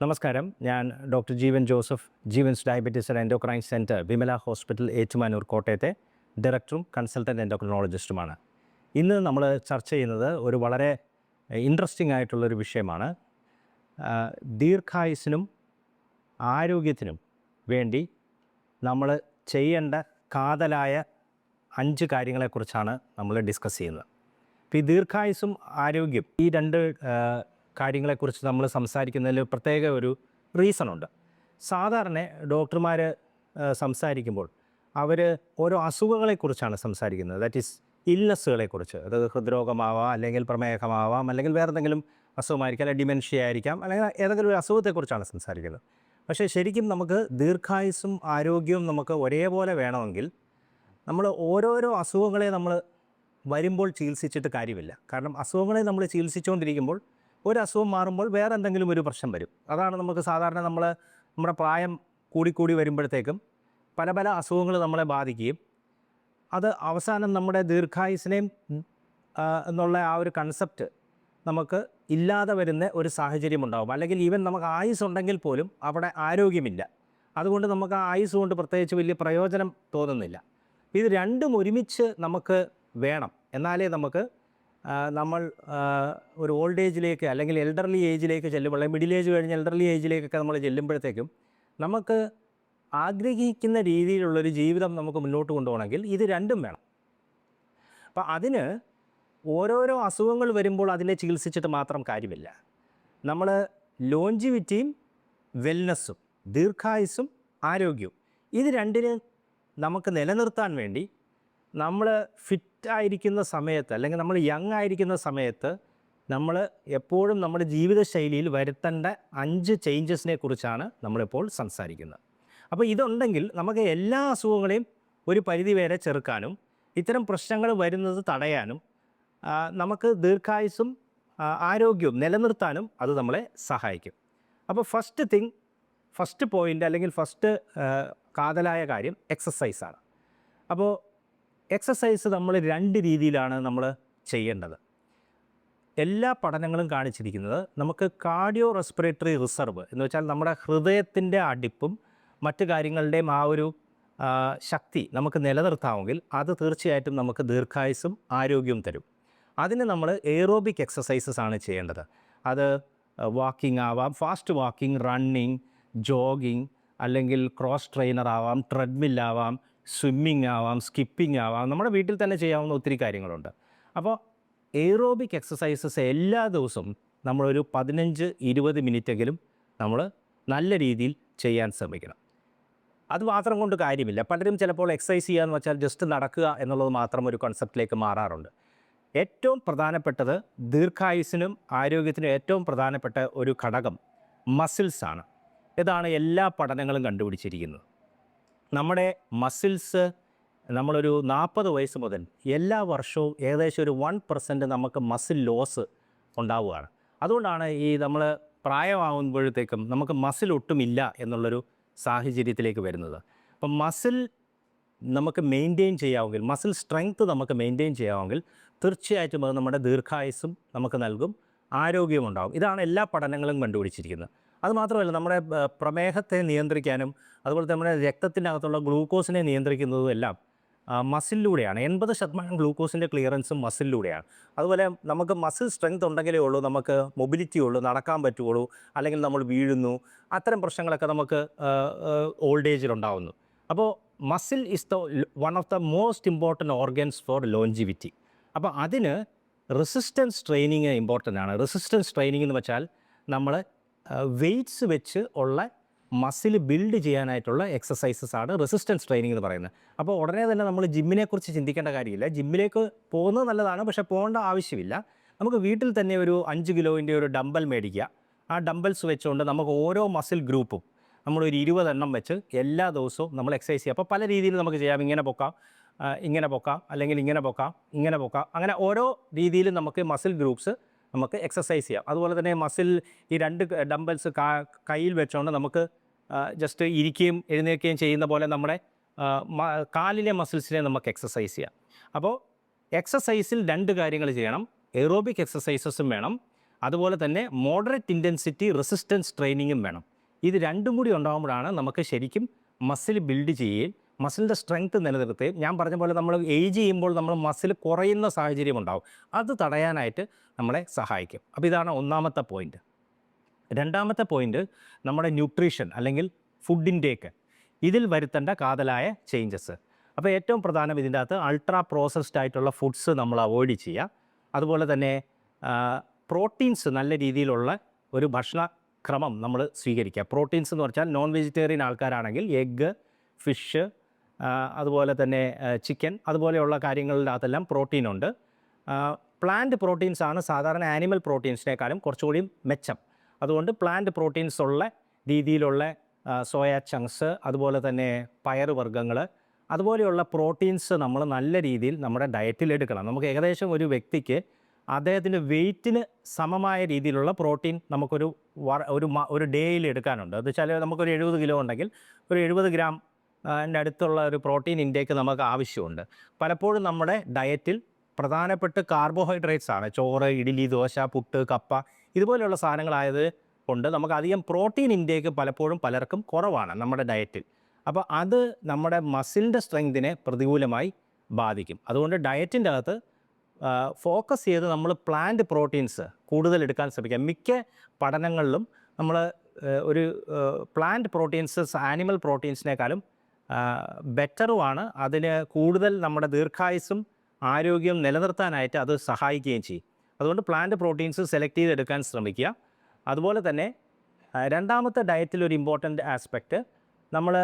നമസ്കാരം. ഞാൻ doctor Jeevan Joseph Jeevan's diabetes and endocrine centre Vimala hospital Ettumanoor കോട്ടയത്തെ ഡയറക്ടറും കൺസൾട്ടന്റ് എൻഡോക്രിനോളജിസ്റ്റുമാണ്. ഇന്ന് നമ്മൾ ചർച്ച ചെയ്യുന്നത് ഒരു വളരെ ഇൻട്രസ്റ്റിംഗ് ആയിട്ടുള്ളൊരു വിഷയമാണ്. ദീർഘായുസിനും ആരോഗ്യത്തിനും വേണ്ടി നമ്മൾ ചെയ്യേണ്ട കാതലായ അഞ്ച് കാര്യങ്ങളെക്കുറിച്ചാണ് നമ്മൾ ഡിസ്കസ് ചെയ്യുന്നത്. ഇപ്പോൾ ഈ ദീർഘായുസും ആരോഗ്യം ഈ രണ്ട് കാര്യങ്ങളെക്കുറിച്ച് നമ്മൾ സംസാരിക്കുന്നതിൽ പ്രത്യേക ഒരു റീസൺ ഉണ്ട്. സാധാരണ ഡോക്ടർമാർ സംസാരിക്കുമ്പോൾ അവർ ഓരോ അസുഖങ്ങളെക്കുറിച്ചാണ് സംസാരിക്കുന്നത്. ദാറ്റ് ഈസ് ഇല്ലസ്സുകളെക്കുറിച്ച് അത് ഹൃദ്രോഗമാവാം അല്ലെങ്കിൽ പ്രമേഹമാവാം അല്ലെങ്കിൽ വേറെ എന്തെങ്കിലും അസുഖമായിരിക്കാം അല്ലെങ്കിൽ ഡിമെൻഷ്യ ആയിരിക്കാം അല്ലെങ്കിൽ ഏതെങ്കിലും ഒരു അസുഖത്തെക്കുറിച്ചാണ് സംസാരിക്കുന്നത്. പക്ഷേ ശരിക്കും നമുക്ക് ദീർഘായുസ്സും ആരോഗ്യവും നമുക്ക് ഒരേപോലെ വേണമെങ്കിൽ നമ്മൾ ഓരോരോ അസുഖങ്ങളെ നമ്മൾ വരുമ്പോൾ ചികിത്സിച്ചിട്ട് കാര്യമില്ല. കാരണം അസുഖങ്ങളെ നമ്മൾ ചികിത്സിച്ചുകൊണ്ടിരിക്കുമ്പോൾ ഒരു അസുഖം മാറുമ്പോൾ വേറെ എന്തെങ്കിലും ഒരു പ്രശ്നം വരും. അതാണ് നമുക്ക് സാധാരണ നമ്മൾ നമ്മുടെ പ്രായം കൂടിക്കൂടി വരുമ്പോഴത്തേക്കും പല പല അസുഖങ്ങൾ നമ്മളെ ബാധിക്കുകയും അത് അവസാനം നമ്മുടെ ദീർഘായുസിനെയും എന്നുള്ള ആ ഒരു കൺസെപ്റ്റ് നമുക്ക് ഇല്ലാതെ വരുന്ന ഒരു സാഹചര്യം ഉണ്ടാകും അല്ലെങ്കിൽ ഈവൻ നമുക്ക് ആയുസ് ഉണ്ടെങ്കിൽ പോലും അവിടെ ആരോഗ്യമില്ല. അതുകൊണ്ട് നമുക്ക് ആ ആയുസ് കൊണ്ട് പ്രത്യേകിച്ച് വലിയ പ്രയോജനം തോന്നുന്നില്ല. ഇത് രണ്ടും ഒരുമിച്ച് നമുക്ക് വേണം. എന്നാലേ നമുക്ക് നമ്മൾ ഒരു ഓൾഡ് ഏജിലേക്ക് അല്ലെങ്കിൽ എൽഡർലി ഏജിലേക്ക് ചെല്ലുമ്പോൾ അല്ലെങ്കിൽ മിഡിൽ ഏജ് കഴിഞ്ഞ് എൽഡർലി ഏജിലേക്കൊക്കെ നമ്മൾ ചെല്ലുമ്പോഴത്തേക്കും നമുക്ക് ആഗ്രഹിക്കുന്ന രീതിയിലുള്ളൊരു ജീവിതം നമുക്ക് മുന്നോട്ട് കൊണ്ടുപോകണമെങ്കിൽ ഇത് രണ്ടും വേണം. അപ്പം അതിന് ഓരോരോ അസുഖങ്ങൾ വരുമ്പോൾ അതിനെ ചികിത്സിച്ചിട്ട് മാത്രം കാര്യമില്ല. നമ്മൾ ലോഞ്ചിവിറ്റിയും വെൽനെസ്സും ദീർഘായുസ്സും ആരോഗ്യവും ഇത് രണ്ടിന് നമുക്ക് നിലനിർത്താൻ വേണ്ടി നമ്മൾ ഫിറ്റ് ആയിരിക്കുന്ന സമയത്ത് അല്ലെങ്കിൽ നമ്മൾ യങ് ആയിരിക്കുന്ന സമയത്ത് നമ്മൾ എപ്പോഴും നമ്മുടെ ജീവിതശൈലിയിൽ വരുത്തേണ്ട അഞ്ച് ചേഞ്ചസിനെ കുറിച്ചാണ് നമ്മളിപ്പോൾ സംസാരിക്കുന്നത്. അപ്പോൾ ഇതുണ്ടെങ്കിൽ നമുക്ക് എല്ലാ അസുഖങ്ങളെയും ഒരു പരിധി വരെ ചെറുക്കാനും ഇത്തരം പ്രശ്നങ്ങൾ വരുന്നത് തടയാനും നമുക്ക് ദീർഘായുസും ആരോഗ്യവും നിലനിർത്താനും അത് നമ്മളെ സഹായിക്കും. അപ്പോൾ ഫസ്റ്റ് തിങ് ഫസ്റ്റ് പോയിന്റ് അല്ലെങ്കിൽ ഫസ്റ്റ് കാതലായ കാര്യം എക്സസൈസാണ് അപ്പോൾ എക്സസൈസ് നമ്മൾ രണ്ട് രീതിയിലാണ് നമ്മൾ ചെയ്യേണ്ടത്. എല്ലാ പഠനങ്ങളും കാണിച്ചിരിക്കുന്നത് നമുക്ക് കാർഡിയോ റെസ്പിറേറ്ററി റിസർവ് എന്ന് വെച്ചാൽ നമ്മുടെ ഹൃദയത്തിന്റെ അടിപ്പും മറ്റു കാര്യങ്ങളുടെയും ആ ഒരു ശക്തി നമുക്ക് നിലനിർത്താമെങ്കിൽ അത് തീർച്ചയായിട്ടും നമുക്ക് ദീർഘായുസും ആരോഗ്യവും തരും. അതിന് നമ്മൾ എയറോബിക് എക്സസൈസസ് ആണ് ചെയ്യേണ്ടത്. അത് വാക്കിംഗ് ആവാം ഫാസ്റ്റ് വാക്കിംഗ് റണ്ണിങ് ജോഗിങ് അല്ലെങ്കിൽ ക്രോസ് ട്രെയിനർ ആവാം ട്രെഡ്മിൽ ആവാം സ്വിമ്മിങ് ആവാം സ്കിപ്പിംഗ് ആവാം നമ്മുടെ വീട്ടിൽ തന്നെ ചെയ്യാവുന്ന ഒത്തിരി കാര്യങ്ങളുണ്ട്. അപ്പോൾ എയ്റോബിക് എക്സസൈസസ് എല്ലാ ദിവസവും നമ്മളൊരു പതിനഞ്ച് ഇരുപത് മിനിറ്റെങ്കിലും നമ്മൾ നല്ല രീതിയിൽ ചെയ്യാൻ ശ്രമിക്കണം. അത് മാത്രം കൊണ്ട് കാര്യമില്ല. പലരും ചിലപ്പോൾ എക്സസൈസ് ചെയ്യാന്ന് വെച്ചാൽ ജസ്റ്റ് നടക്കുക എന്നുള്ളത് മാത്രം ഒരു കൺസെപ്റ്റിലേക്ക് മാറാറുണ്ട്. ഏറ്റവും പ്രധാനപ്പെട്ടത് ദീർഘായുസിനും ആരോഗ്യത്തിനും ഏറ്റവും പ്രധാനപ്പെട്ട ഒരു ഘടകം മസിൽസാണ് ഇതാണ് എല്ലാ പഠനങ്ങളും കണ്ടുപിടിച്ചിരിക്കുന്നത്. നമ്മുടെ മസിൽസ് നമ്മളൊരു നാൽപ്പത് വയസ്സ് മുതൽ എല്ലാ വർഷവും ഏകദേശം ഒരു വൺ പെർസെന്റ് നമുക്ക് മസിൽ ലോസ് ഉണ്ടാവുകയാണ്. അതുകൊണ്ടാണ് ഈ നമ്മൾ പ്രായമാകുമ്പോഴത്തേക്കും നമുക്ക് മസിൽ ഒട്ടുമില്ല എന്നുള്ളൊരു സാഹചര്യത്തിലേക്ക് വരുന്നത്. അപ്പം മസിൽ നമുക്ക് മെയിന്റെയിൻ ചെയ്യാമെങ്കിൽ മസിൽ സ്ട്രെങ്ത്ത് നമുക്ക് മെയിന്റെയിൻ ചെയ്യാമെങ്കിൽ തീർച്ചയായിട്ടും അത് നമ്മുടെ ദീർഘായുസ്സും നമുക്ക് നൽകും ആരോഗ്യവും ഉണ്ടാകും. ഇതാണ് എല്ലാ പഠനങ്ങളും കണ്ടുപിടിച്ചിരിക്കുന്നത്. അതുമാത്രമല്ല നമ്മുടെ പ്രമേഹത്തെ നിയന്ത്രിക്കാനും അതുപോലെ നമ്മുടെ രക്തത്തിന്റെ അകത്തുള്ള ഗ്ലൂക്കോസിനെ നിയന്ത്രിക്കുന്നതും എല്ലാം മസിലൂടെയാണ് എൺപത് ശതമാനം ഗ്ലൂക്കോസിന്റെ ക്ലിയറൻസും മസിലിലൂടെയാണ്. അതുപോലെ നമുക്ക് മസിൽ സ്ട്രെങ്ത് ഉണ്ടെങ്കിലേ ഉള്ളൂ നമുക്ക് മൊബിലിറ്റി ഉള്ളൂ നടക്കാൻ പറ്റുള്ളൂ അല്ലെങ്കിൽ നമ്മൾ വീഴുന്നു അത്തരം പ്രശ്നങ്ങളൊക്കെ നമുക്ക് ഓൾഡ് ഏജിൽ ഉണ്ടാവുന്നു. അപ്പോൾ muscle is the one of the most important organs for longevity. അപ്പോൾ അതിന് റെസിസ്റ്റൻസ് ട്രെയിനിങ് ഇമ്പോർട്ടന്റ് ആണ്. റെസിസ്റ്റൻസ് ട്രെയിനിങ് എന്ന് വെച്ചാൽ നമ്മൾ വെയ്റ്റ്സ് വെച്ച് ഉള്ള മസിൽ ബിൽഡ് ചെയ്യാനായിട്ടുള്ള എക്സസൈസസ് ആണ് റെസിസ്റ്റൻസ് ട്രെയിനിങ് എന്ന് പറയുന്നത്. അപ്പോൾ ഉടനെ തന്നെ നമ്മൾ ജിമ്മിനെക്കുറിച്ച് ചിന്തിക്കേണ്ട കാര്യമില്ല. ജിമ്മിലേക്ക് പോകുന്നത് നല്ലതാണ് പക്ഷേ പോകേണ്ട ആവശ്യമില്ല. നമുക്ക് വീട്ടിൽ തന്നെ ഒരു അഞ്ച് കിലോന്റെ ഒരു ഡമ്പൽ മേടിക്കുക. ആ ഡമ്പൽസ് വെച്ചുകൊണ്ട് നമുക്ക് ഓരോ മസിൽ ഗ്രൂപ്പും നമ്മളൊരു ഇരുപതെണ്ണം വെച്ച് എല്ലാ ദിവസവും നമ്മൾ എക്സസൈസ് ചെയ്യുക. അപ്പോൾ പല രീതിയിൽ നമുക്ക് ചെയ്യാം. ഇങ്ങനെ പൊക്കാം ഇങ്ങനെ പൊക്കാം അല്ലെങ്കിൽ ഇങ്ങനെ പൊക്കാം ഇങ്ങനെ പൊക്കാം. അങ്ങനെ ഓരോ രീതിയിലും നമുക്ക് മസിൽ ഗ്രൂപ്പ്സ് നമുക്ക് എക്സസൈസ് ചെയ്യാം. അതുപോലെ തന്നെ മസിൽ ഈ രണ്ട് ഡംബൽസ് കയ്യിൽ വെച്ചുകൊണ്ട് നമുക്ക് ജസ്റ്റ് ഇരിക്കുകയും എഴുന്നേൽക്കുകയും ചെയ്യുന്ന പോലെ നമ്മുടെ കാലിലെ മസിൽസിനെ നമുക്ക് എക്സസൈസ് ചെയ്യാം. അപ്പോൾ എക്സസൈസിൽ രണ്ട് കാര്യങ്ങൾ ചെയ്യണം. എറോബിക് എക്സസൈസസും വേണം. അതുപോലെ തന്നെ മോഡറേറ്റ് ഇന്റൻസിറ്റി റെസിസ്റ്റൻസ് ട്രെയിനിങ്ങും വേണം. ഇത് രണ്ടും കൂടി ഉണ്ടാകുമ്പോഴാണ് നമുക്ക് ശരിക്കും മസിൽ ബിൽഡ് ചെയ്യുകയും മസിലിന്റെ സ്ട്രെങ്ത് നിലനിർത്തുകയും ഞാൻ പറഞ്ഞ പോലെ നമ്മൾ ഏജ് ചെയ്യുമ്പോൾ നമ്മൾ മസിൽ കുറയുന്ന സാഹചര്യം ഉണ്ടാവും. അത് തടയാനായിട്ട് നമ്മളെ സഹായിക്കും. അപ്പോൾ ഇതാണ് ഒന്നാമത്തെ പോയിന്റ് രണ്ടാമത്തെ പോയിന്റ് നമ്മുടെ ന്യൂട്രീഷൻ അല്ലെങ്കിൽ ഫുഡ് ഇൻടേക്ക് ഇതിൽ വരുത്തേണ്ട കാതലായ ചേഞ്ചസ് അപ്പോൾ ഏറ്റവും പ്രധാനം ഇതിന്റെ അകത്ത് അൾട്രാ പ്രോസസ്ഡ് ആയിട്ടുള്ള ഫുഡ്സ് നമ്മൾ അവോയ്ഡ് ചെയ്യുക. അതുപോലെ തന്നെ പ്രോട്ടീൻസ് നല്ല രീതിയിലുള്ള ഒരു ഭക്ഷണ ക്രമം നമ്മൾ സ്വീകരിക്കുക. പ്രോട്ടീൻസ് എന്ന് പറഞ്ഞാൽ നോൺ വെജിറ്റേറിയൻ ആൾക്കാരാണെങ്കിൽ എഗ്ഗ് ഫിഷ് അതുപോലെ തന്നെ ചിക്കൻ അതുപോലെയുള്ള കാര്യങ്ങളുടെ അകത്തെല്ലാം പ്രോട്ടീനുണ്ട് പ്ലാന്റ് പ്രോട്ടീൻസ് ആണ് സാധാരണ ആനിമൽ പ്രോട്ടീൻസിനേക്കാളും കുറച്ചുകൂടി മെച്ചം. അതുകൊണ്ട് പ്ലാന്റ് പ്രോട്ടീൻസ് ഉള്ള രീതിയിലുള്ള സോയ ചങ്ക്സ് അതുപോലെ തന്നെ പയർ വർഗങ്ങൾ അതുപോലെയുള്ള പ്രോട്ടീൻസ് നമ്മൾ നല്ല രീതിയിൽ നമ്മുടെ ഡയറ്റിൽ എടുക്കണം. നമുക്ക് ഏകദേശം ഒരു വ്യക്തിക്ക് അദ്ദേഹത്തിന്റെ വെയിറ്റിന് സമമായ രീതിയിലുള്ള പ്രോട്ടീൻ നമുക്കൊരു ഒരു ഒരു ഡേയിൽ എടുക്കാനുണ്ട്. അത് വെച്ചാൽ നമുക്കൊരു എഴുപത് കിലോ ഉണ്ടെങ്കിൽ ഒരു എഴുപത് ഗ്രാം അതിന്റെ അടുത്തുള്ള ഒരു പ്രോട്ടീൻ ഇൻടേക്ക് നമുക്ക് ആവശ്യമുണ്ട്. പലപ്പോഴും നമ്മുടെ ഡയറ്റിൽ പ്രധാനപ്പെട്ട കാർബോഹൈഡ്രേറ്റ്സ് ആണ്. ചോറ് ഇഡ്ഡലി ദോശ പുട്ട് കപ്പ ഇതുപോലെയുള്ള സാധനങ്ങളായത് കൊണ്ട് നമുക്ക് അധികം പ്രോട്ടീൻ ഇൻടേക്ക് പലപ്പോഴും പലർക്കും കുറവാണ് നമ്മുടെ ഡയറ്റിൽ. അപ്പോൾ അത് നമ്മുടെ മസിലിന്റെ സ്ട്രെങ്തിനെ പ്രതികൂലമായി ബാധിക്കും. അതുകൊണ്ട് ഡയറ്റിന്റെ അകത്ത് ഫോക്കസ് ചെയ്ത് നമ്മൾ പ്ലാന്റ് പ്രോട്ടീൻസ് കൂടുതൽ എടുക്കാൻ ശ്രമിക്കുക. മിക്ക പഠനങ്ങളിലും നമ്മൾ ഒരു പ്ലാന്റ് പ്രോട്ടീൻസ് ആനിമൽ പ്രോട്ടീൻസിനേക്കാളും ബെറ്ററുമാണ്. അതിന് കൂടുതൽ നമ്മുടെ ദീർഘായുസും ആരോഗ്യം നിലനിർത്താനായിട്ട് അത് സഹായിക്കുകയും ചെയ്യും. അതുകൊണ്ട് പ്ലാന്റ് പ്രോട്ടീൻസ് സെലക്ട് ചെയ്തെടുക്കാൻ ശ്രമിക്കുക. അതുപോലെ തന്നെ രണ്ടാമത്തെ ഡയറ്റിൽ ഒരു ഇമ്പോർട്ടന്റ് ആസ്പെക്റ്റ് നമ്മൾ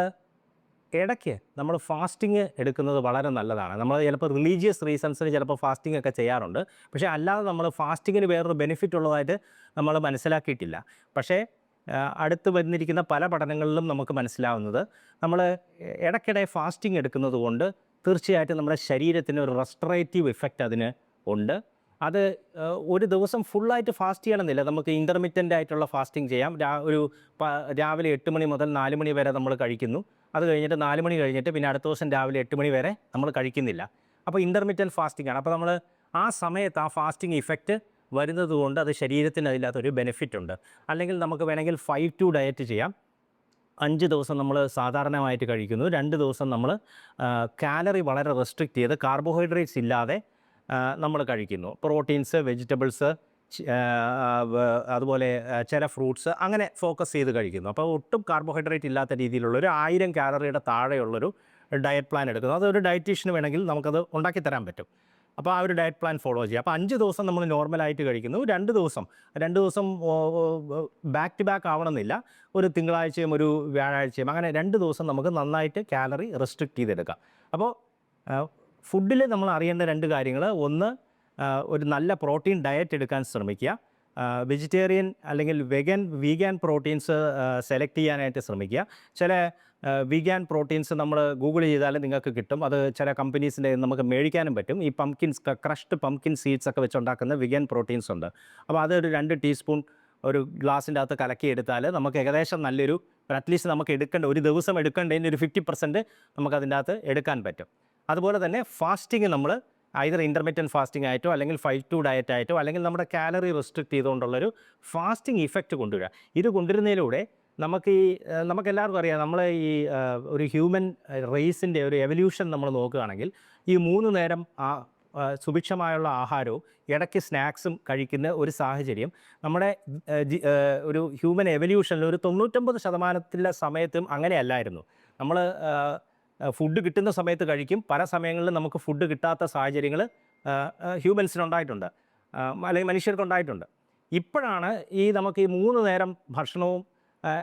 ഇടയ്ക്ക് നമ്മൾ ഫാസ്റ്റിംഗ് എടുക്കുന്നത് വളരെ നല്ലതാണ്. നമ്മൾ ചിലപ്പോൾ റിലീജിയസ് റീസൺസിന് ചിലപ്പോൾ ഫാസ്റ്റിംഗ് ഒക്കെ ചെയ്യാറുണ്ട്. പക്ഷേ അല്ലാതെ നമ്മൾ ഫാസ്റ്റിങ്ങിന് വേറൊരു ബെനിഫിറ്റ് ഉള്ളതായിട്ട് നമ്മൾ മനസ്സിലാക്കിയിട്ടില്ല. പക്ഷേ അടുത്ത് വന്നിരിക്കുന്ന പല പഠനങ്ങളിലും നമുക്ക് മനസ്സിലാവുന്നത്. നമ്മൾ ഇടയ്ക്കിടെ ഫാസ്റ്റിംഗ് എടുക്കുന്നത് കൊണ്ട് തീർച്ചയായിട്ടും നമ്മുടെ ശരീരത്തിന് ഒരു റെസ്റ്ററേറ്റീവ് ഇഫക്റ്റ് അതിന് ഉണ്ട്. അത് ഒരു ദിവസം ഫുള്ളായിട്ട് ഫാസ്റ്റ് ചെയ്യണമെന്നില്ല. നമുക്ക് ഇന്റർമീഡിയന്റ് ആയിട്ടുള്ള ഫാസ്റ്റിംഗ് ചെയ്യാം. രാ ഒരു രാവിലെ എട്ട് മണി മുതൽ നാല് മണി വരെ നമ്മൾ കഴിക്കുന്നു. അത് കഴിഞ്ഞിട്ട് നാല് മണി കഴിഞ്ഞിട്ട് പിന്നെ അടുത്ത ദിവസം രാവിലെ എട്ട് മണി വരെ നമ്മൾ കഴിക്കുന്നില്ല. അപ്പോൾ ഇന്റർമീഡിയന്റ് ഫാസ്റ്റിംഗ് ആണ്. അപ്പോൾ നമ്മൾ ആ സമയത്ത് ആ ഫാസ്റ്റിംഗ് ഇഫക്റ്റ് വരുന്നത് കൊണ്ട് അത് ശരീരത്തിന് അതില്ലാത്തൊരു ബെനിഫിറ്റ് ഉണ്ട്. അല്ലെങ്കിൽ നമുക്ക് വേണമെങ്കിൽ ഫൈവ് ടു ഡയറ്റ് ചെയ്യാം. അഞ്ച് ദിവസം നമ്മൾ സാധാരണമായിട്ട് കഴിക്കുന്നു. രണ്ട് ദിവസം നമ്മൾ കാലറി വളരെ റെസ്ട്രിക്റ്റ് ചെയ്ത് കാർബോഹൈഡ്രേറ്റ്സ് ഇല്ലാതെ നമ്മൾ കഴിക്കുന്നു. പ്രോട്ടീൻസ് വെജിറ്റബിൾസ് അതുപോലെ ചില ഫ്രൂട്ട്സ് അങ്ങനെ ഫോക്കസ് ചെയ്ത് കഴിക്കുന്നു. അപ്പോൾ ഒട്ടും കാർബോഹൈഡ്രേറ്റ് ഇല്ലാത്ത രീതിയിലുള്ള ഒരു ആയിരം കാലറിയുടെ താഴെയുള്ളൊരു ഡയറ്റ് പ്ലാൻ എടുക്കുന്നു. അതൊരു ഡയറ്റീഷ്യന് വേണമെങ്കിൽ നമുക്കത് ഉണ്ടാക്കി തരാൻ പറ്റും. അപ്പോൾ ആ ഒരു ഡയറ്റ് പ്ലാൻ ഫോളോ ചെയ്യുക അപ്പോൾ അഞ്ച് ദിവസം നമ്മൾ നോർമലായിട്ട് കഴിക്കുന്നു. രണ്ട് ദിവസം രണ്ട് ദിവസം ബാക്ക് ടു ബാക്ക് ആവണമെന്നില്ല. ഒരു തിങ്കളാഴ്ചയും ഒരു വ്യാഴാഴ്ചയും അങ്ങനെ രണ്ട് ദിവസം നമുക്ക് നന്നായിട്ട് കാലറി റെസ്ട്രിക്റ്റ് ചെയ്തെടുക്കാം. അപ്പോൾ ഫുഡിൽ നമ്മൾ അറിയേണ്ട രണ്ട് കാര്യങ്ങൾ ഒന്ന് ഒരു നല്ല പ്രോട്ടീൻ ഡയറ്റ് എടുക്കാൻ ശ്രമിക്കുക. വെജിറ്റേറിയൻ അല്ലെങ്കിൽ വെഗൻ വീഗാൻ പ്രോട്ടീൻസ് സെലക്ട് ചെയ്യാനായിട്ട് ശ്രമിക്കുക. ചില വീഗാൻ പ്രോട്ടീൻസ് നമ്മൾ ഗൂഗിൾ ചെയ്താൽ നിങ്ങൾക്ക് കിട്ടും. അത് ചില കമ്പനീസിന്റെ നമുക്ക് മേടിക്കാനും പറ്റും. ഈ പംകിൻസ് ക്രഷ്ഡ് പംകിൻ സീഡ്സ് ഒക്കെ വെച്ചുണ്ടാക്കുന്ന വിഗാൻ പ്രോട്ടീൻസ് ഉണ്ട്. അപ്പോൾ അതൊരു രണ്ട് ടീസ്പൂൺ ഒരു ഗ്ലാസിന്റെ അകത്ത് കലക്കി എടുത്താൽ നമുക്ക് ഏകദേശം നല്ലൊരു അറ്റ്ലീസ്റ്റ് നമുക്ക് എടുക്കേണ്ട ഒരു ദിവസം എടുക്കേണ്ടതിന്റെ ഒരു ഫിഫ്റ്റി പെർസെന്റ് നമുക്ക് അതിന്റെ അകത്ത് എടുക്കാൻ പറ്റും. അതുപോലെ തന്നെ ഫാസ്റ്റിങ് നമ്മൾ ഐതർ ഇന്റർമീറ്റൻ ഫാസ്റ്റിംഗ് ആയിട്ടോ അല്ലെങ്കിൽ ഫൈവ് ടു ഡയറ്റ് ആയിട്ടോ അല്ലെങ്കിൽ നമ്മുടെ കാലറി റെസ്ട്രിക്ട് ചെയ്തുകൊണ്ടുള്ളൊരു ഫാസ്റ്റിംഗ് ഇഫക്റ്റ് കൊണ്ടുവരിക. ഇത് കൊണ്ടുവരുന്നതിലൂടെ നമുക്ക് ഈ നമുക്ക് എല്ലാവർക്കും അറിയാം നമ്മൾ ഈ ഒരു ഹ്യൂമൻ റേസിന്റെ ഒരു എവല്യൂഷൻ നമ്മൾ നോക്കുകയാണെങ്കിൽ ഈ മൂന്ന് നേരം ആ സുഭിക്ഷമായുള്ള ആഹാരവും ഇടയ്ക്ക് സ്നാക്സും കഴിക്കുന്ന ഒരു സാഹചര്യം നമ്മുടെ ഒരു ഹ്യൂമൻ എവല്യൂഷനിൽ ഒരു തൊണ്ണൂറ്റൊമ്പത് ശതമാനത്തിലെ സമയത്തും അങ്ങനെയല്ലായിരുന്നു. നമ്മൾ ഫുഡ് കിട്ടുന്ന സമയത്ത് കഴിക്കും. പല സമയങ്ങളിലും നമുക്ക് ഫുഡ് കിട്ടാത്ത സാഹചര്യങ്ങൾ ഹ്യൂമൻസിനുണ്ടായിട്ടുണ്ട്. അല്ലെങ്കിൽ മനുഷ്യർക്കുണ്ടായിട്ടുണ്ട്. ഇപ്പോഴാണ് ഈ നമുക്ക് ഈ മൂന്ന് നേരം ഭക്ഷണവും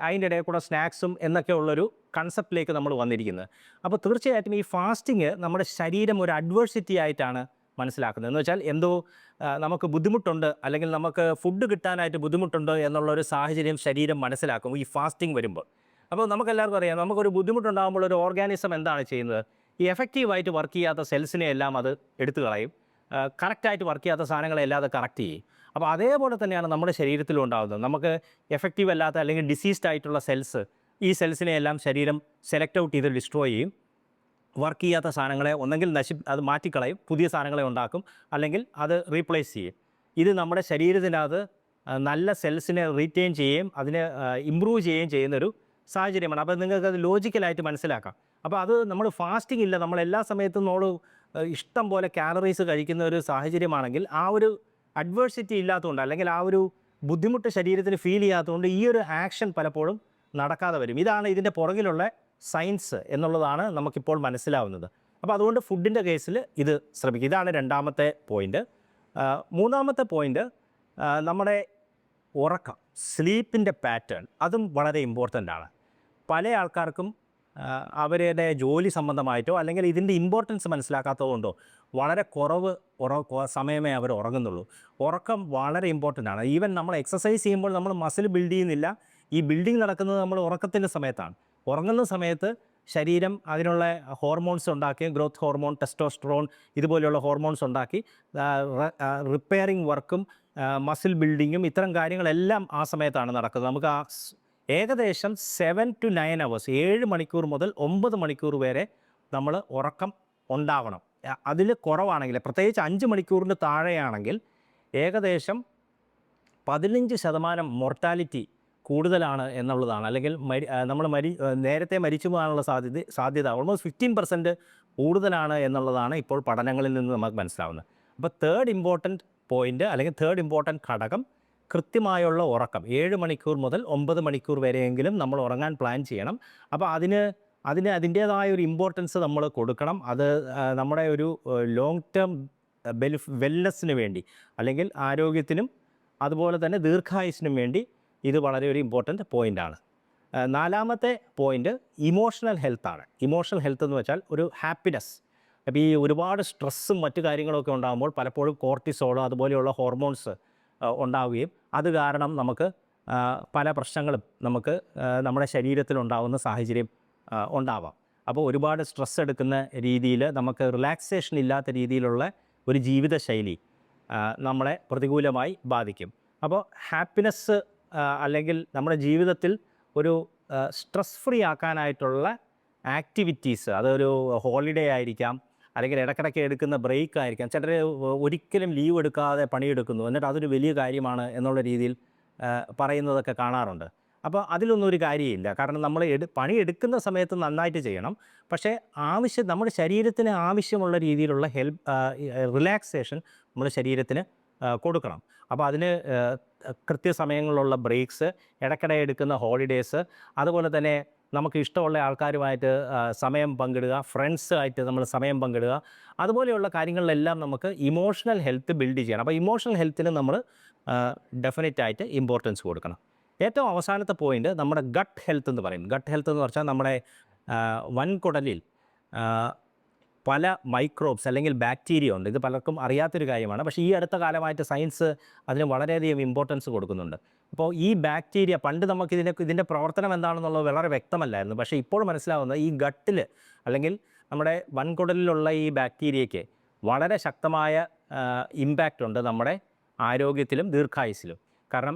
അതിന്റെ ഇടയിൽ കൂടെ സ്നാക്സും എന്നൊക്കെ ഉള്ളൊരു കൺസെപ്റ്റിലേക്ക് നമ്മൾ വന്നിരിക്കുന്നത് അപ്പോൾ തീർച്ചയായിട്ടും ഈ ഫാസ്റ്റിങ് നമ്മുടെ ശരീരം ഒരു അഡ്വേഴ്സിറ്റി ആയിട്ടാണ് മനസ്സിലാക്കുന്നത്. എന്ന് വെച്ചാൽ എന്തോ നമുക്ക് ബുദ്ധിമുട്ടുണ്ട് അല്ലെങ്കിൽ നമുക്ക് ഫുഡ് കിട്ടാനായിട്ട് ബുദ്ധിമുട്ടുണ്ട് എന്നുള്ള ഒരു സാഹചര്യം ശരീരം മനസ്സിലാക്കും ഈ ഫാസ്റ്റിംഗ് വരുമ്പോൾ. അപ്പോൾ നമുക്കെല്ലാവർക്കും അറിയാം നമുക്കൊരു ബുദ്ധിമുട്ടുണ്ടാകുമ്പോൾ ഒരു ഓർഗാനിസം എന്താണ് ചെയ്യുന്നത്? ഈ എഫക്റ്റീവായിട്ട് വർക്ക് ചെയ്യാത്ത സെൽസിനെ എല്ലാം അത് എടുത്തു കളയും. കറക്റ്റായിട്ട് വർക്ക് ചെയ്യാത്ത സാധനങ്ങളെല്ലാം അത് കറക്റ്റ് ചെയ്യും. അപ്പോൾ അതേപോലെ തന്നെയാണ് നമ്മുടെ ശരീരത്തിലും ഉണ്ടാകുന്നത് നമുക്ക് എഫക്റ്റീവ് അല്ലാത്ത അല്ലെങ്കിൽ ഡിസീസ്ഡ് ആയിട്ടുള്ള സെൽസ് ഈ സെൽസിനെ എല്ലാം ശരീരം സെലക്ട് ഔട്ട് ചെയ്ത് ഡിസ്ട്രോയ് ചെയ്യും. വർക്ക് ചെയ്യാത്ത സാധനങ്ങളെ ഒന്നെങ്കിൽ നശി അത് മാറ്റിക്കളയും പുതിയ സാധനങ്ങളെ ഉണ്ടാക്കും അല്ലെങ്കിൽ അത് റീപ്ലേസ് ചെയ്യും. ഇത് നമ്മുടെ ശരീരത്തിനകത്ത് നല്ല സെൽസിനെ റീറ്റെയിൻ ചെയ്യുകയും അതിനെ ഇമ്പ്രൂവ് ചെയ്യുകയും ചെയ്യുന്നൊരു സാഹചര്യമാണ്. അപ്പോൾ നിങ്ങൾക്ക് അത് ലോജിക്കലായിട്ട് മനസ്സിലാക്കാം. അപ്പോൾ അത് നമ്മൾ ഫാസ്റ്റിംഗ് ഇല്ല. നമ്മൾ എല്ലാ സമയത്തും നമ്മൾ ഇഷ്ടം പോലെ കാലറീസ് കഴിക്കുന്ന ഒരു സാഹചര്യമാണെങ്കിൽ ആ ഒരു അഡ്വേഴ്സിറ്റി ഇല്ലാത്തതുകൊണ്ട് അല്ലെങ്കിൽ ആ ഒരു ബുദ്ധിമുട്ട് ശരീരത്തിന് ഫീൽ ചെയ്യാത്തതുകൊണ്ട് ഈ ഒരു ആക്ഷൻ പലപ്പോഴും നടക്കാതെ വരും. ഇതാണ് ഇതിന്റെ പുറകിലുള്ള സയൻസ് എന്നുള്ളതാണ് നമുക്കിപ്പോൾ മനസ്സിലാവുന്നത്. അപ്പോൾ അതുകൊണ്ട് ഫുഡിന്റെ കേസിൽ ഇത് ശ്രമിക്കുക ഇതാണ് രണ്ടാമത്തെ പോയിന്റ് മൂന്നാമത്തെ പോയിന്റ് നമ്മുടെ ഉറക്കം സ്ലീപ്പിന്റെ പാറ്റേൺ അതും വളരെ ഇമ്പോർട്ടന്റ് ആണ്. പല ആൾക്കാർക്കും അവരുടെ ജോലി സംബന്ധമായിട്ടോ അല്ലെങ്കിൽ ഇതിന്റെ ഇമ്പോർട്ടൻസ് മനസ്സിലാക്കാത്തതുകൊണ്ടോ വളരെ കുറവ് സമയമേ അവർ ഉറങ്ങുന്നുള്ളൂ. ഉറക്കം വളരെ ഇമ്പോർട്ടന്റ് ആണ്. ഈവൻ നമ്മൾ എക്സസൈസ് ചെയ്യുമ്പോൾ നമ്മൾ മസിൽ ബിൽഡ് ചെയ്യുന്നില്ല. ഈ ബിൽഡിംഗ് നടക്കുന്നത് നമ്മൾ ഉറക്കത്തിന്റെ സമയത്താണ്. ഉറങ്ങുന്ന സമയത്ത് ശരീരം അതിനുള്ള ഹോർമോൺസ് ഉണ്ടാക്കി ഗ്രോത്ത് ഹോർമോൺ ടെസ്റ്റോസ്ട്രോൺ ഇതുപോലെയുള്ള ഹോർമോൺസ് ഉണ്ടാക്കി റിപ്പയറിംഗ് വർക്കും മസിൽ ബിൽഡിങ്ങും ഇത്തരം കാര്യങ്ങളെല്ലാം ആ സമയത്താണ് നടക്കുന്നത്. നമുക്ക് ആ ഏകദേശം സെവൻ ടു നയൻ അവേഴ്സ് ഏഴ് മണിക്കൂർ മുതൽ ഒമ്പത് മണിക്കൂർ വരെ നമ്മൾ ഉറക്കം ഉണ്ടാവണം. അതിൽ കുറവാണെങ്കിൽ പ്രത്യേകിച്ച് അഞ്ച് മണിക്കൂറിന് താഴെയാണെങ്കിൽ ഏകദേശം പതിനഞ്ച് ശതമാനം മോർട്ടാലിറ്റി കൂടുതലാണ് എന്നുള്ളതാണ്. അല്ലെങ്കിൽ മരി നമ്മൾ മരി നേരത്തെ മരിച്ചു പോകാനുള്ള സാധ്യത സാധ്യത ഓൾമോസ്റ്റ് ഫിഫ്റ്റീൻ പെർസെന്റ് കൂടുതലാണ് എന്നുള്ളതാണ് ഇപ്പോൾ പഠനങ്ങളിൽ നിന്ന് നമുക്ക് മനസ്സിലാവുന്നത്. അപ്പോൾ തേർഡ് ഇമ്പോർട്ടന്റ് പോയിന്റ് അല്ലെങ്കിൽ തേർഡ് ഇമ്പോർട്ടന്റ് ഘടകം കൃത്യമായുള്ള ഉറക്കം. ഏഴ് മണിക്കൂർ മുതൽ ഒമ്പത് മണിക്കൂർ വരെയെങ്കിലും നമ്മൾ ഉറങ്ങാൻ പ്ലാൻ ചെയ്യണം. അപ്പോൾ അതിന് അതിന് അതിന്റേതായ ഒരു ഇമ്പോർട്ടൻസ് നമ്മൾ കൊടുക്കണം. അത് നമ്മുടെ ഒരു ലോങ് ടേം ബെനിഫ് വെൽനെസ്സിന് വേണ്ടി അല്ലെങ്കിൽ ആരോഗ്യത്തിനും അതുപോലെ തന്നെ ദീർഘായുസിനും വേണ്ടി ഇത് വളരെ ഒരു ഇമ്പോർട്ടന്റ് പോയിന്റാണ് നാലാമത്തെ പോയിന്റ് ഇമോഷണൽ ഹെൽത്താണ് ഇമോഷണൽ ഹെൽത്ത് എന്ന് വെച്ചാൽ ഒരു ഹാപ്പിനെസ് അപ്പോൾ ഈ ഒരുപാട് സ്ട്രെസ്സും മറ്റു കാര്യങ്ങളൊക്കെ ഉണ്ടാകുമ്പോൾ പലപ്പോഴും കോർട്ടിസോളോ അതുപോലെയുള്ള ഹോർമോൺസ് ഉണ്ടാവുകയും അത് കാരണം നമുക്ക് പല പ്രശ്നങ്ങളും നമുക്ക് നമ്മുടെ ശരീരത്തിൽ ഉണ്ടാകുന്ന സാഹചര്യം ഉണ്ടാവാം. അപ്പോൾ ഒരുപാട് സ്ട്രെസ് എടുക്കുന്ന രീതിയിൽ നമുക്ക് റിലാക്സേഷൻ ഇല്ലാത്ത രീതിയിലുള്ള ഒരു ജീവിതശൈലി നമ്മളെ പ്രതികൂലമായി ബാധിക്കും. അപ്പോൾ ഹാപ്പിനെസ് അല്ലെങ്കിൽ നമ്മുടെ ജീവിതത്തിൽ ഒരു സ്ട്രെസ് ഫ്രീ ആക്കാനായിട്ടുള്ള ആക്ടിവിറ്റീസ് അതൊരു ഹോളിഡേ ആയിരിക്കാം അല്ലെങ്കിൽ ഇടയ്ക്കിടയ്ക്ക് എടുക്കുന്ന ബ്രേക്ക് ആയിരിക്കാം. ചിലർ ഒരിക്കലും ലീവ് എടുക്കാതെ പണിയെടുക്കുന്നു. എന്നിട്ട് അതൊരു വലിയ കാര്യമാണ് എന്നുള്ള രീതിയിൽ പറയുന്നതൊക്കെ കാണാറുണ്ട്. അപ്പോൾ അതിലൊന്നും ഒരു കാര്യമില്ല. കാരണം നമ്മൾ എടു പണിയെടുക്കുന്ന സമയത്ത് നന്നായിട്ട് ചെയ്യണം. പക്ഷേ ആവശ്യം നമ്മുടെ ശരീരത്തിന് ആവശ്യമുള്ള രീതിയിലുള്ള ഹെൽപ്പ് റിലാക്സേഷൻ നമ്മുടെ ശരീരത്തിന് കൊടുക്കണം. അപ്പോൾ അതിന് കൃത്യസമയങ്ങളിലുള്ള ബ്രേക്സ് ഇടയ്ക്കിടെ എടുക്കുന്ന ഹോളിഡേയ്സ് അതുപോലെ തന്നെ നമുക്ക് ഇഷ്ടമുള്ള ആൾക്കാരുമായിട്ട് സമയം പങ്കിടുക ഫ്രണ്ട്സുമായിട്ട് നമ്മൾ സമയം പങ്കിടുക. അതുപോലെയുള്ള കാര്യങ്ങളിലെല്ലാം നമുക്ക് ഇമോഷണൽ ഹെൽത്ത് ബിൽഡ് ചെയ്യണം. അപ്പോൾ ഇമോഷണൽ ഹെൽത്തിന് നമ്മൾ ഡെഫിനറ്റ് ആയിട്ട് ഇമ്പോർട്ടൻസ് കൊടുക്കണം. ഏറ്റവും അവസാനത്തെ പോയിന്റ് നമ്മുടെ ഗട്ട് ഹെൽത്ത് എന്ന് പറയും. ഗട്ട് ഹെൽത്ത് എന്ന് പറഞ്ഞാൽ നമ്മുടെ വൻകുടലിൽ പല മൈക്രോബ്സ് അല്ലെങ്കിൽ ബാക്ടീരിയ ഉണ്ട്. ഇത് പലർക്കും അറിയാത്തൊരു കാര്യമാണ്. പക്ഷേ ഈ അടുത്ത കാലമായിട്ട് സയൻസ് അതിന് വളരെയധികം ഇമ്പോർട്ടൻസ് കൊടുക്കുന്നുണ്ട്. അപ്പോൾ ഈ ബാക്ടീരിയ പണ്ട് നമുക്ക് ഇതിനെ ഇതിന്റെ പ്രവർത്തനം എന്താണെന്നുള്ളത് വളരെ വ്യക്തമല്ലായിരുന്നു. പക്ഷേ ഇപ്പോൾ മനസ്സിലാവുന്നത് ഈ ഗട്ടിൽ അല്ലെങ്കിൽ നമ്മുടെ വൻകുടലിലുള്ള ഈ ബാക്ടീരിയയ്ക്ക് വളരെ ശക്തമായ ഇമ്പാക്റ്റ് ഉണ്ട് നമ്മുടെ ആരോഗ്യത്തിലും ദീർഘായുസിലും കാരണം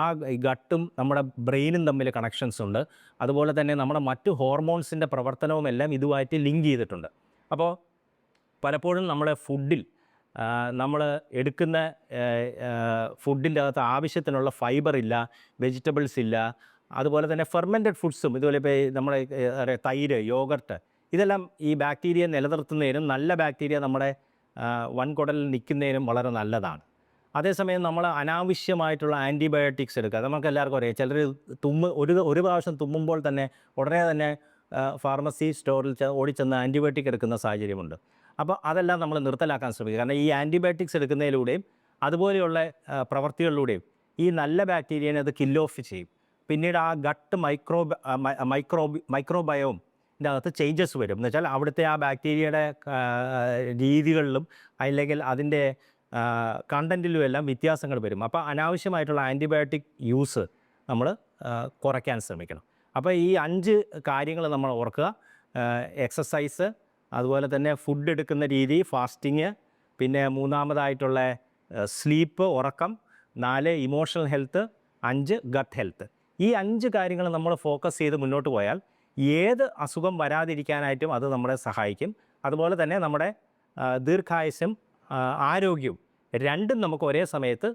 ആ ഗട്ടും നമ്മുടെ ബ്രെയിനും തമ്മിൽ കണക്ഷൻസ് ഉണ്ട്. അതുപോലെ തന്നെ നമ്മുടെ മറ്റു ഹോർമോൺസിന്റെ പ്രവർത്തനവും എല്ലാം ഇതുമായിട്ട് ലിങ്ക് ചെയ്തിട്ടുണ്ട്. അപ്പോൾ പലപ്പോഴും നമ്മളെ ഫുഡിൽ നമ്മൾ എടുക്കുന്ന ഫുഡിന്റെ അകത്ത് ആവശ്യത്തിനുള്ള ഫൈബർ ഇല്ല വെജിറ്റബിൾസ് ഇല്ല അതുപോലെ തന്നെ ഫെർമെന്റഡ് ഫുഡ്സും ഇതുപോലെ ഇപ്പോൾ നമ്മുടെ തൈര് യോഗർട്ട് ഇതെല്ലാം ഈ ബാക്ടീരിയ നിലനിർത്തുന്നതിനും നല്ല ബാക്ടീരിയ നമ്മുടെ വൻകുടലിൽ നിൽക്കുന്നതിനും വളരെ നല്ലതാണ്. അതേസമയം നമ്മൾ അനാവശ്യമായിട്ടുള്ള ആന്റിബയോട്ടിക്സ് എടുക്കുക. നമുക്ക് എല്ലാവർക്കും അറിയാം ചിലർ തുമ്മ് ഒരു ഒരു പ്രാവശ്യം തുമ്മുമ്പോൾ തന്നെ ഉടനെ തന്നെ ഫാർമസി സ്റ്റോറിൽ ഓടിച്ചെന്ന് ആന്റിബയോട്ടിക് എടുക്കുന്ന സാഹചര്യമുണ്ട്. അപ്പോൾ അതെല്ലാം നമ്മൾ നിർത്തലാക്കാൻ ശ്രമിക്കുക കാരണം ഈ ആന്റിബയോട്ടിക്സ് എടുക്കുന്നതിലൂടെയും അതുപോലെയുള്ള പ്രവൃത്തികളിലൂടെയും ഈ നല്ല ബാക്ടീരിയനെ അത് കിൽ ഓഫ് ചെയ്യും. പിന്നീട് ആ ഗട്ട് മൈക്രോ മൈക്രോ മൈക്രോബയോം ഇതിന്റെ അകത്ത് ചേഞ്ചസ് വരും. എന്ന് വെച്ചാൽ അവിടുത്തെ ആ ബാക്ടീരിയയുടെ രീതികളിലും അല്ലെങ്കിൽ അതിന്റെ കണ്ടന്റിലും എല്ലാം വ്യത്യാസങ്ങൾ വരും. അപ്പോൾ അനാവശ്യമായിട്ടുള്ള ആന്റിബയോട്ടിക് യൂസ് നമ്മൾ കുറയ്ക്കാൻ ശ്രമിക്കണം. അപ്പോൾ ഈ അഞ്ച് കാര്യങ്ങൾ നമ്മൾ ഓർക്കുക. എക്സസൈസ് അതുപോലെ തന്നെ ഫുഡ് എടുക്കുന്ന രീതി ഫാസ്റ്റിങ് പിന്നെ മൂന്നാമതായിട്ടുള്ള സ്ലീപ്പ് ഉറക്കം നാല് ഇമോഷണൽ ഹെൽത്ത് അഞ്ച് ഗട്ട് ഹെൽത്ത് ഈ അഞ്ച് കാര്യങ്ങൾ നമ്മൾ ഫോക്കസ് ചെയ്ത് മുന്നോട്ട് പോയാൽ ഏത് അസുഖം വരാതിരിക്കാനായിട്ടും അത് നമ്മളെ സഹായിക്കും. അതുപോലെ തന്നെ നമ്മുടെ ദീർഘായുസും ആരോഗ്യവും രണ്ടും നമുക്ക് ഒരേ സമയത്ത്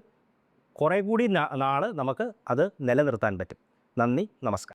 കുറേ കൂടി നാൾ നമുക്ക് അത് നിലനിർത്താൻ പറ്റും. നന്ദി നമസ്കാരം.